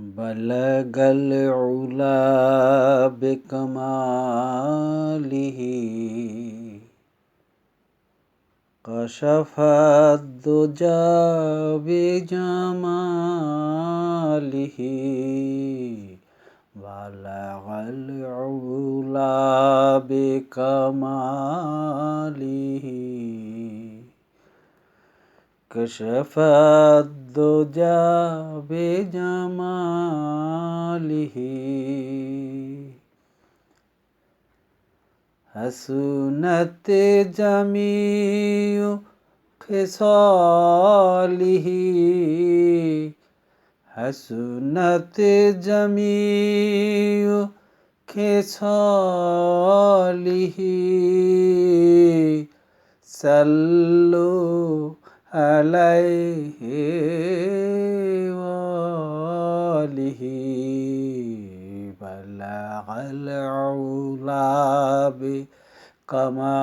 بلغ العلا بكماله. كشف الدجى بجماله. بلغ العلا بكماله. كشف দোজা বেজামালিহি। হাসুনত জামিউ খেসালিহি হাসুনত জামিউ খেসালিহি সাল্লু عليه وآله بلغ العلا بكماله.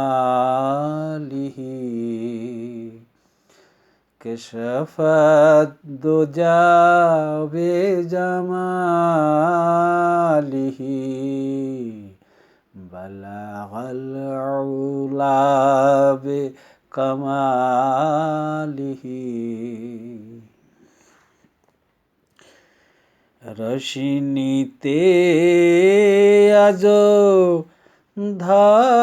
كشف الدجى بجماله بلغ العلا بكماله রশিনীতে আজ ধারামশগুল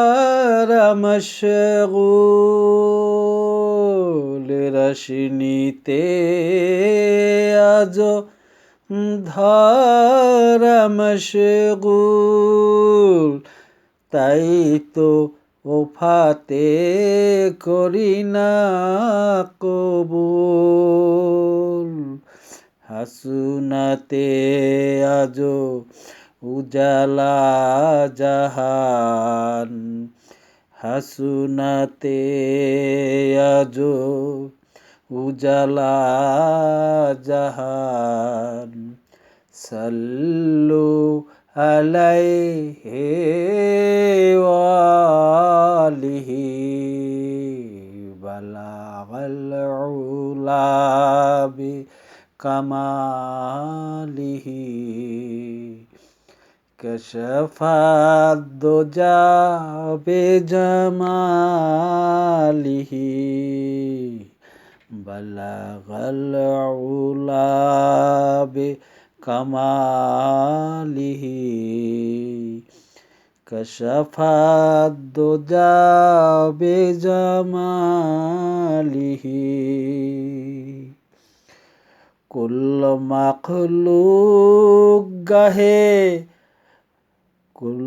রশিনীতে আজ ধারামশগুল তাই তো ওফাতে করি না কবুল। হাসুনাতে আজ উজালা জাহান। হাসুনাতে আজ উজালা জাহান। সাল্লু عليه وآله بلغ العلا بكماله كشف الدجى بجماله بلغ العلا بكماله كشف الدجى بجماله কুল মখলুক গাহে কুল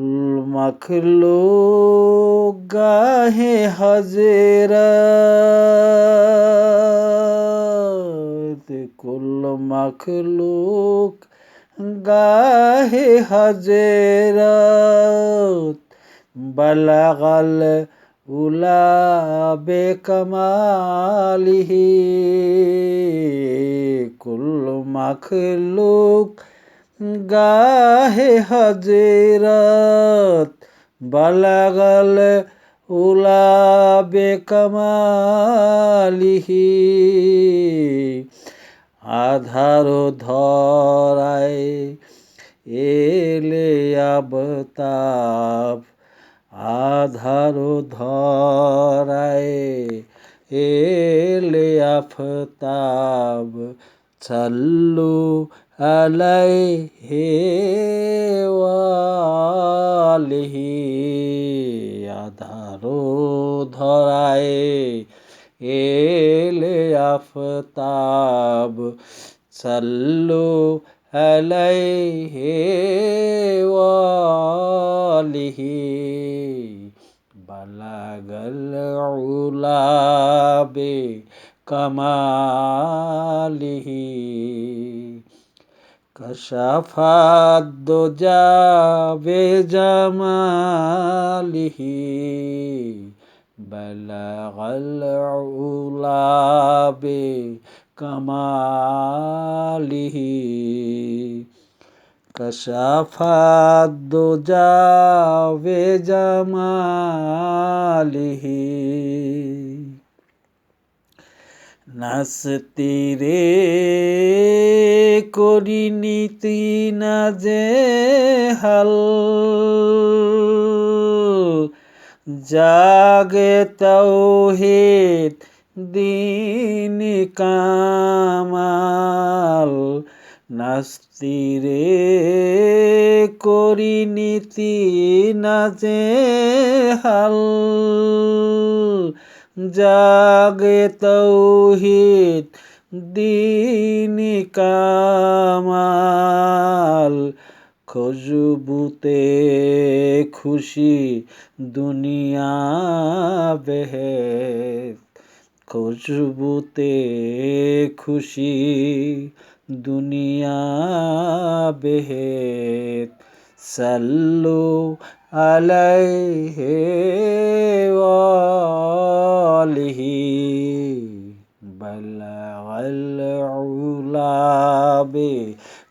মখলুক গাহে হজরত কুল মখলুক গাহে হজরত বলগল উলা বেকমালিহি কুল মখলুক গাহে হজরত বলগল উলা বেকমালিহি আধার ধরায় এলে আবতাব আধার ধরায় এলে আফতাব ছল্লু আলাইহি ওয়ালিহি আধার ধরায় এলে আফতাব ছল্লু আলাইহি ওয়ালিহি বালাগাল উলা বে কামালিহি কশাফাত দুজা উলা বে কামালিহি কশাফাত দুজা বেজামালিহি নাচতি রে করিনি তিনা যে হাল জাগে তৌহিদ দিন কামাল নাস্তিরে করি নীতি না যে হাল। জাগে তৌহিদ দিন কামাল খুশবুতে খুশি দুনিয়া বেহেত। খুশবুতে খুশি দুনিয়া বেহেত। সাল্লু আলাইহি ওয়ালিহি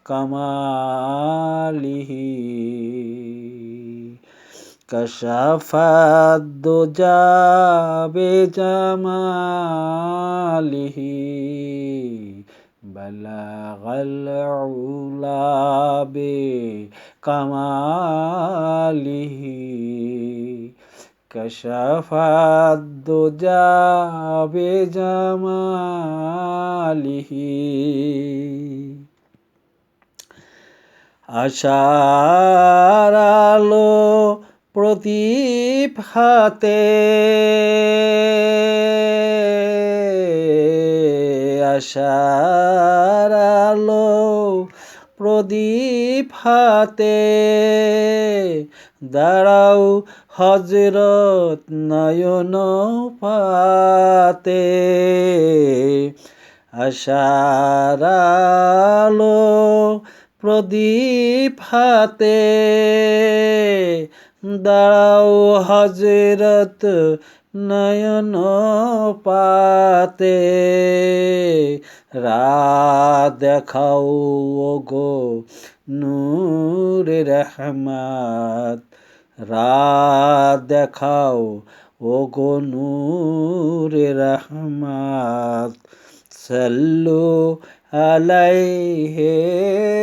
كماله. كشف الدجى بجماله. بلغ العلا بكماله. كشف الدجى بجماله. আশার আলো প্রদীপ হাতে। আশার আলো প্রদীপ হাতে। দাঁড়াও হজরত নয়ন পাতে। আশার আলো প্রদীপ হাতে। দাঁড়াও হজরত নয়ন পাতে। রাত দেখাও গো নূর রহমত। রাত দেখাও ও গো নূর রহমত। সল্লু আলাইহি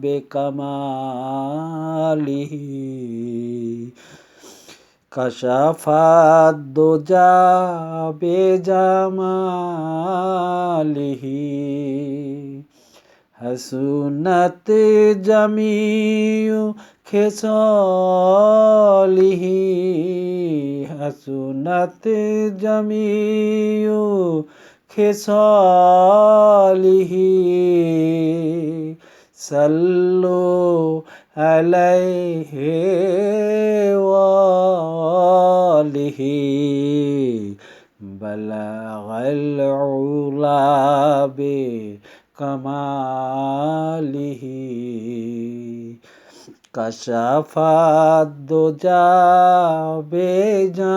بكماله كشف الدجى بجماله حسنت جميع خصاله حسنت جميع خصاله صلوا عليه وآله. بلغ العلا بكماله. كشف الدجى بجماله.